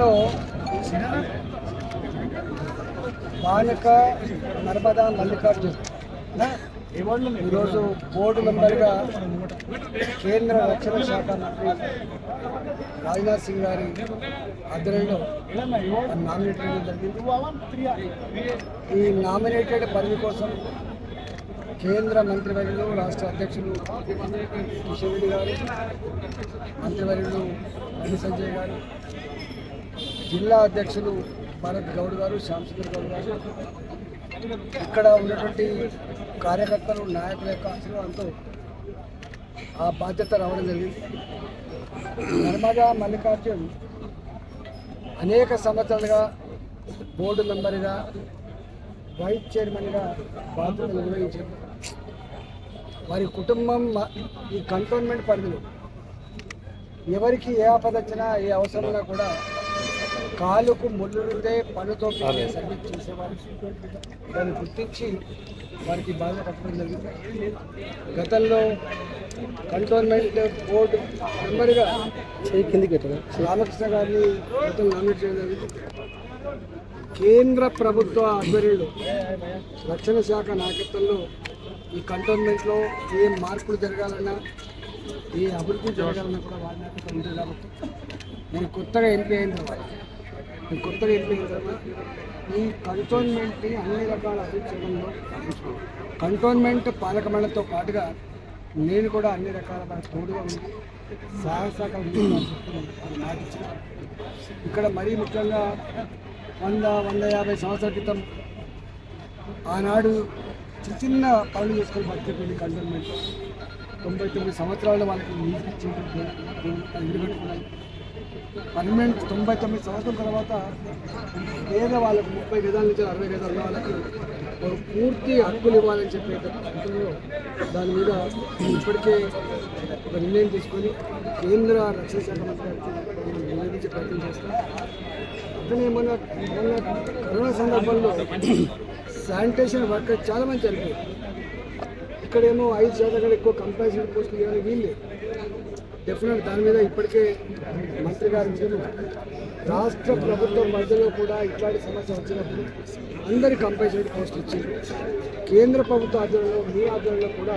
లో బానక నర్మదా మల్లికార్జున్. ఈరోజు బోర్డు మెంబర్గా కేంద్ర రక్షణ శాఖ మంత్రి రాజ్నాథ్ సింగ్ గారి ఆధ్వర్యంలో నామినేట్ జరిగింది. ఈ నామినేటెడ్ పదవి కోసం కేంద్ర మంత్రివర్యులు రాష్ట్ర అధ్యక్షులు కిషన్ రెడ్డి గారు మంత్రివర్యులు సంజయ్ గారు జిల్లా అధ్యక్షులు భరత్ గౌడ్ గారు శ్యాంసుందర్ గౌడ్ గారు ఇక్కడ ఉన్నటువంటి కార్యకర్తలు నాయకుల యొక్క ఆశీర్వాదంతో ఆ బాధ్యత రావడం జరిగింది. నర్మదా మల్లికార్జున్ అనేక సంవత్సరాలుగా బోర్డు మెంబర్గా వైస్ చైర్మన్గా బాధ్యతలు నిర్వహించారు. వారి కుటుంబం ఈ కంటోన్మెంట్ పరిధిలో ఎవరికి ఏ ఆపద వచ్చినా ఏ అవసరమైనా కూడా కాలుకు ముళ్ళుంటే పనుతో సర్వీస్ చేసేవారు. దాన్ని గుర్తించి వారికి బాధ్యత కట్టడం జరిగింది. గతంలో కంటోన్మెంట్ బోర్డు మెంబర్గా రామకృష్ణ గారిని గతంలో నామినేట్ చేయడం జరిగింది. కేంద్ర ప్రభుత్వ ఆధ్వర్యంలో రక్షణ శాఖ నాయకత్వంలో ఈ కంటోన్మెంట్లో ఏ మార్పులు జరగాలన్నా ఏ అభివృద్ధి జరగాలన్నా కూడా వాళ్ళ నాయకత్వం ఉంది కాబట్టి నేను కొత్తగా ఎంపీ అయిన తర్వాత కొత్తగా వెళ్ళిపోయిన తర్వాత ఈ కంటోన్మెంట్ని అన్ని రకాల అభివృద్ధి కంటోన్మెంట్ పాలక మండలితో పాటుగా నేను కూడా అన్ని రకాల తోడుగా ఉంది సహాయ సహకారం ఇక్కడ మరీ ముఖ్యంగా వంద వంద యాభై సంవత్సరాల క్రితం ఆనాడు చిన్న చిన్న పనులు చేసుకొని బతికేటువంటి కంటోన్మెంట్. తొంభై తొమ్మిది సంవత్సరాలు వాళ్ళకి నీళ్ళు ఇచ్చింది పన్నెండు తొంభై తొమ్మిది సంవత్సరం తర్వాత పేద వాళ్ళకు ముప్పై గదాల నుంచి అరవై గదాల వాళ్ళకి వారు పూర్తి హక్కులు ఇవ్వాలని చెప్పే దాని మీద ఇప్పటికే ఒక నిర్ణయం తీసుకొని కేంద్ర రక్షణ శాఖ మంత్రి గారికి నివేదించే ప్రయత్నం చేస్తాం అతనే మొన్న మొన్న కరోనా సందర్భంలో శానిటేషన్ వర్కర్ చాలా మంది చనిపోయారు. ఇక్కడేమో ఐదు శాతం కంటే ఎక్కువ కంపల్సరీ పోస్టులు ఇవ్వాలి వీళ్ళు డెఫినెట్ దాని మీద ఇప్పటికే మంత్రి గారు మీరు రాష్ట్ర ప్రభుత్వం మధ్యలో కూడా ఇట్లాంటి సమస్య వచ్చినప్పుడు అందరి కంపల్సరీ పోస్ట్ ఇచ్చారు కేంద్ర ప్రభుత్వ ఆధ్వర్యంలో మీ ఆధ్వర్యంలో కూడా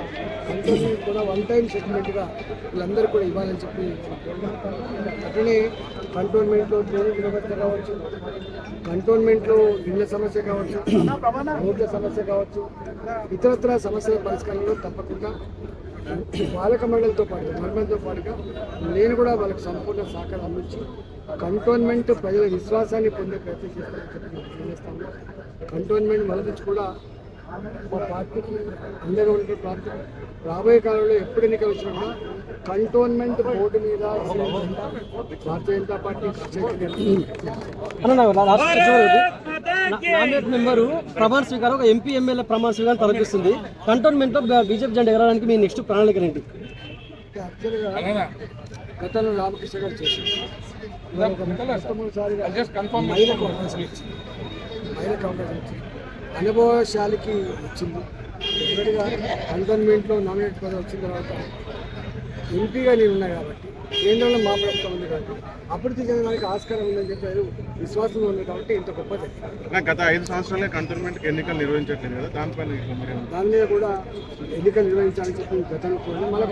అందరినీ కూడా వన్ టైం సెటిల్మెంట్గా వీళ్ళందరూ కూడా ఇవ్వాలని చెప్పి అట్లనే కంటోన్మెంట్లో ట్రైనింగ్ వ్యవస్థ కావచ్చు కంటోన్మెంట్లో ఇళ్ళ సమస్య కావచ్చు రోడ్ల సమస్య కావచ్చు ఇతరత్ర సమస్యల పరిష్కారంలో తప్పకుండా పాలక మండలితో పాటు మండలితో పాటుగా నేను కూడా వాళ్ళకి సంపూర్ణ సహకారం అందించి కంటోన్మెంట్ ప్రజల విశ్వాసాన్ని పొందే ప్రయత్నం చేస్తానని చెప్పి కంటోన్మెంట్ మొదటి నుంచి కూడా మా పార్టీకి అందరూ ఉండే పార్టీ రాబోయే కాలంలో ఎప్పుడు ఎన్నికలు వచ్చినా కూడా కంటోన్మెంట్ బోర్డు మీద Bharatiya Janata party nominate member ప్రమాణ స్వీకారం ఒక ఎంపీ ఎమ్మెల్యే ప్రమాణ స్వీకారం తలపిస్తుంది కంటోన్మెంట్లో బీజేపీ జెండా ఎగరడానికి మీ నెక్స్ట్ ప్రణాళిక ఏంటి గతంలో రామకృష్ణ గారు చేశారు మహిళ మహిళకు మహిళ ఇచ్చింది అనుభవశాలికి వచ్చింది. డెఫినెట్గా కంటోన్మెంట్లో నామినేట్ పదవి వచ్చిన తర్వాత ఎంపీగా నేను ఉన్నా కాబట్టి కేంద్రంలో మా ప్రభుత్వం ఉంది కాబట్టి అభివృద్ధి చెందడానికి ఆస్కారం ఉందని చెప్పి ఆయన విశ్వాసంలో ఉంది కాబట్టి ఇంత గొప్పది గత ఐదు సంవత్సరాలే కంటోన్మెంట్ ఎన్నికలు నిర్వహించట్లేదు కదా దానిపైన? దాని మీద కూడా ఎన్నికలు నిర్వహించాలని చెప్పి గతంలో కూడా మళ్ళీ